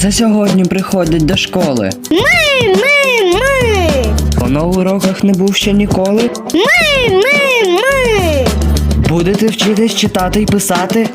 це сьогодні приходить до школи? Ми, ми, ми. По в уроках не був ще ніколи. Ми, ми, ми. Будете вчитись читати і писати?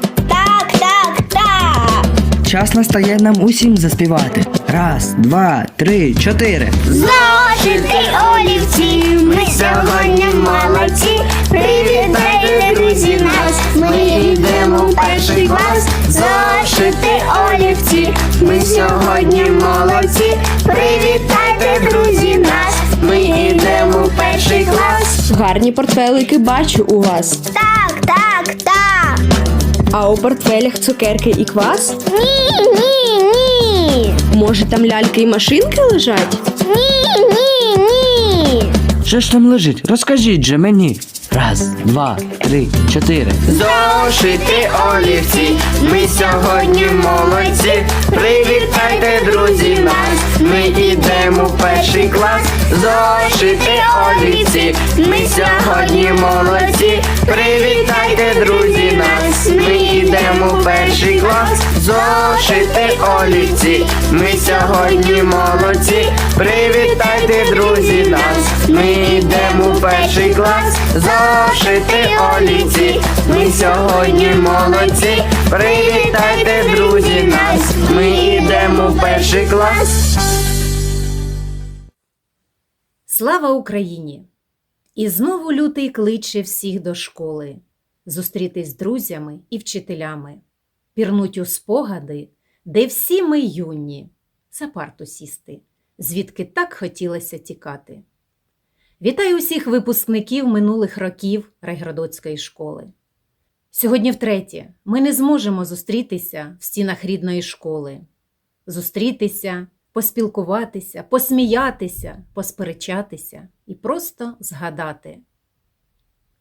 Час настає нам усім заспівати. Раз, два, три, чотири. Зошити олівці, ми сьогодні молодці. Привітайте, друзі, нас. Ми йдемо в перший клас. Зошити олівці, ми сьогодні молодці. Привітайте, друзі, нас. Ми йдемо в перший клас. Гарні портфелики бачу у вас. Так. А у портфелях цукерки і квас? Ні, ні, ні. Може там ляльки і машинки лежать? Ні, ні, ні. Що ж там лежить? Розкажіть же мені. Раз, два, три, чотири. Зошити олівці, ми сьогодні молодці. Привітайте, друзі, нас. Ми йдемо в перший клас. Зошити олівці, ми сьогодні молодці. Привітайте, друзі, нас. Ми йдемо в перший клас. Зошити олівці, ми сьогодні молодці. Привітайте, друзі, нас. Ми перший клас. Зошити олівці, ми сьогодні молодці. Привітайте, друзі, нас. Ми йдемо в перший клас. Слава Україні! І знову лютий кличе всіх до школи, зустрітись з друзями і вчителями, пірнуть у спогади, де всі ми юні, за парту сісти, звідки так хотілося тікати. Вітаю усіх випускників минулих років Райградоцької школи. Сьогодні втретє ми не зможемо зустрітися в стінах рідної школи, зустрітися, поспілкуватися, посміятися, посперечатися і просто згадати.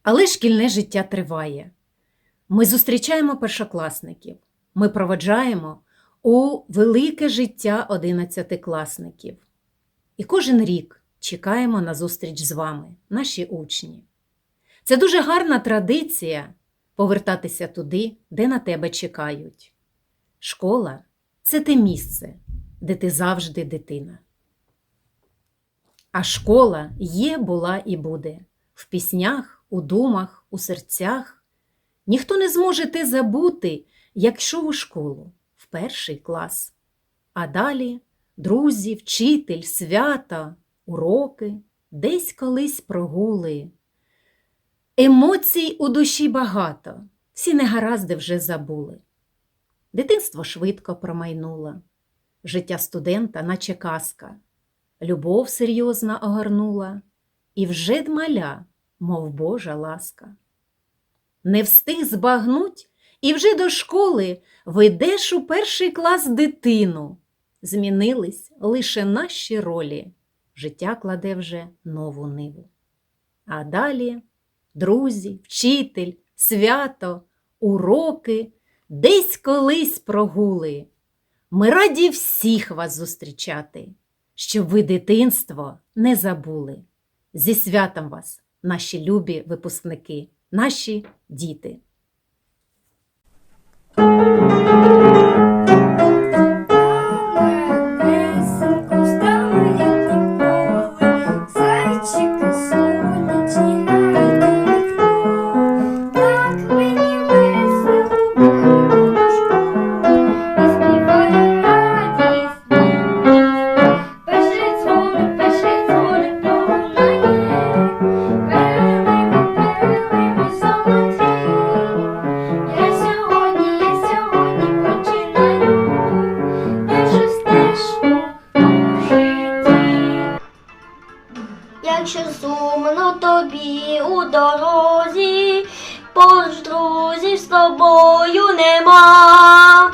Але шкільне життя триває. Ми зустрічаємо першокласників, ми проводжаємо у велике життя одинадцятикласників. І кожен рік чекаємо на зустріч з вами, наші учні. Це дуже гарна традиція повертатися туди, де на тебе чекають. Школа це те місце, де ти завжди дитина. А школа є, була і буде в піснях, у думах, у серцях. Ніхто не зможе те забути, як йшов у школу в перший клас. А далі друзі, вчитель, свята, уроки, десь колись прогули. Емоцій у душі багато, всі негаразди вже забули. Дитинство швидко промайнуло, життя студента, наче казка, любов серйозна огорнула, і вже дмаля, мов Божа ласка. Не встиг збагнуть, і вже до школи ведеш у перший клас дитину. Змінились лише наші ролі, життя кладе вже нову ниву. А далі друзі, вчитель, свято, уроки, десь колись прогули. Ми раді всіх вас зустрічати, щоб ви дитинство не забули. Зі святом вас, наші любі випускники, наші діти. Поруч друзів з тобою нема.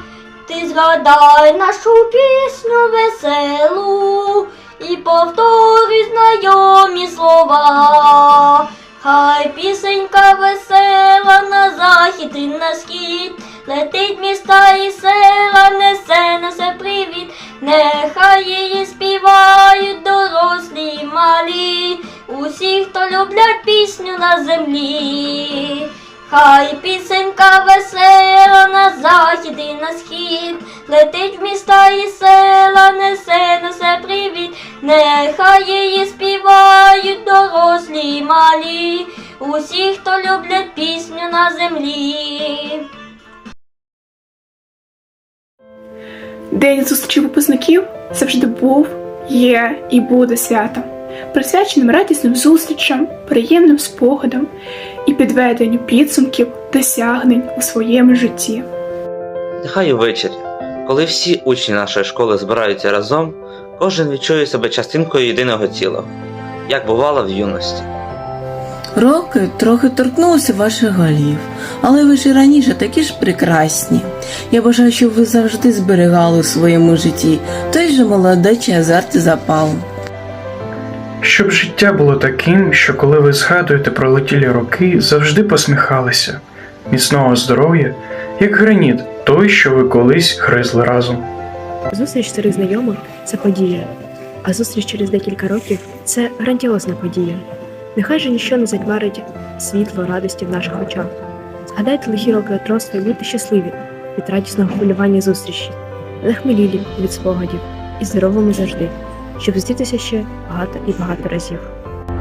Ти згадай нашу пісню веселу і повторюй знайомі слова. Хай пісенька весела на захід і на схід, летить міста і села, несе, несе привіт, нехай її співають дорослі й малі, усі, хто люблять пісню на землі. Хай пісенька весела на захід і на схід, летить в міста і села, несе, несе привіт, нехай її співають дорослі й малі, усі, хто люблять пісню на землі. День зустрічі випускників завжди був, є і буде святом, присвяченим радісним зустрічам, приємним спогадам і підведенню підсумків досягнень у своєму житті. Нехай увечері, коли всі учні нашої школи збираються разом, кожен відчує себе частинкою єдиного цілого, як бувало в юності. Роки трохи торкнулися ваших голів, але ви ж і раніше такі ж прекрасні. Я бажаю, щоб ви завжди зберігали у своєму житті той же молодечий азарт і запал. Щоб життя було таким, що коли ви згадуєте про летілі роки, завжди посміхалися, міцного здоров'я, як граніт, той, що ви колись гризли разом. Зустріч старих знайомих це подія, а зустріч через декілька років це грандіозна подія. Нехай же ніщо не затьмарить світло радості в наших очах. Згадайте лихі роки отросту і будьте щасливі від радісного хвилювання зустрічі, захмелілі від спогадів і здоровими завжди, щоб зустрітися ще багато і багато разів.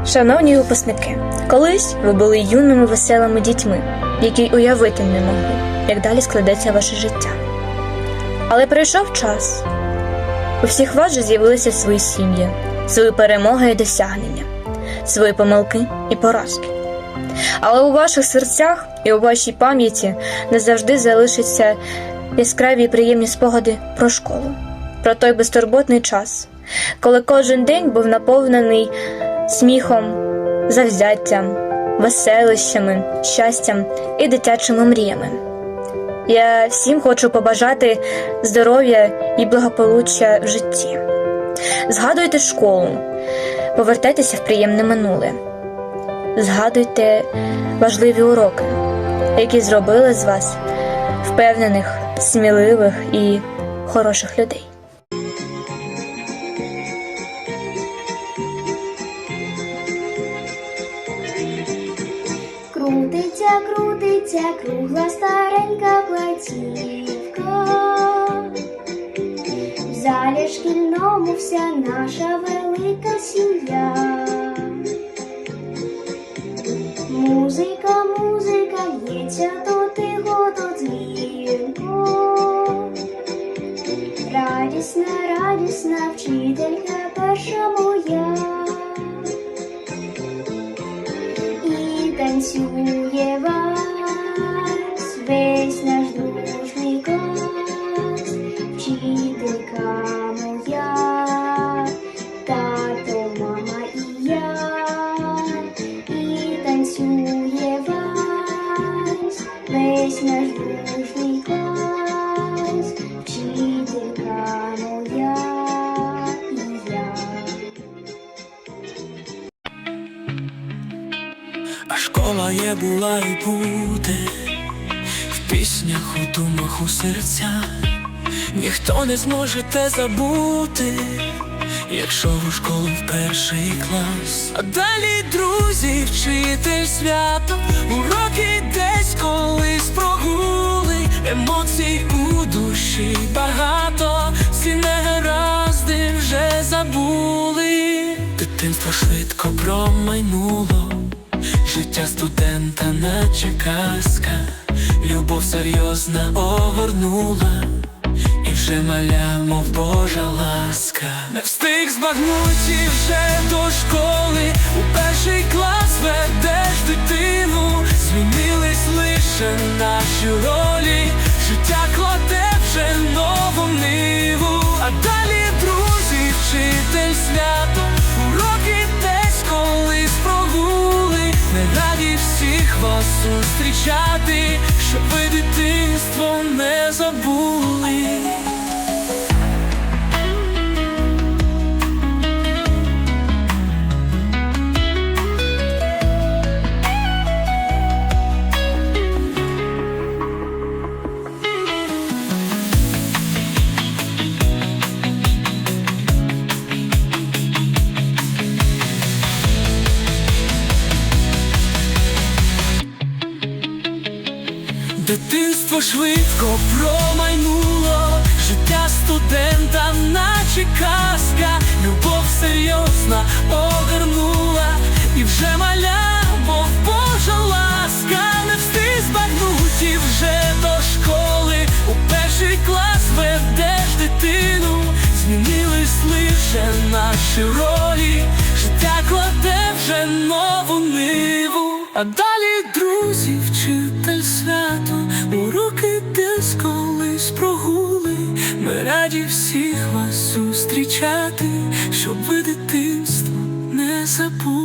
Шановні випускники, колись ви були юними веселими дітьми, які уявити не могли, як далі складеться ваше життя. Але прийшов час. У всіх вас же з'явилися свої сім'ї, свої перемоги і досягнення, свої помилки і поразки. Але у ваших серцях і у вашій пам'яті не завжди залишаться яскраві і приємні спогади про школу, про той безтурботний час, коли кожен день був наповнений сміхом, завзяттям, веселищами, щастям і дитячими мріями. Я всім хочу побажати здоров'я і благополуччя в житті. Згадуйте школу, повертайтеся в приємне минуле. Згадуйте важливі уроки, які зробили з вас впевнених, сміливих і хороших людей. Вся наша велика сім'я. Музика, музика, лється то тихо, то дзвінко. Радісна, радісна вчителька перша моя. І танцює вас А була і буде в піснях, у думах, у серцях. Ніхто не зможе те забути, якщо у школу в перший клас. А далі друзі, вчитель свято, уроки десь колись прогули, емоцій у душі багато, всі негаразди вже забули. Дитинство швидко промайнуло. Життя студента, наче казка, любов серйозна огорнула, і вже маля, мов Божа ласка. Не встиг збагнути вже до школи, у перший клас ведеш дитину, змінились лише наші ролі, життя кладе вже нову ниву, а далі друзі, вчитель свято, вас зустрічати, щоб ви дитинство не забули. Швидко промайнуло, життя студента, наче казка, любов серйозна огорнула, і вже маля, мов Божа ласка, не встиг збагнуть. І вже до школи, у перший клас ведеш дитину, змінились лише наші ролі, життя кладе вже нову ниву, а далі друзі, вчитель свято, Ми раді всіх вас зустрічати, щоб ви дитинство не забули.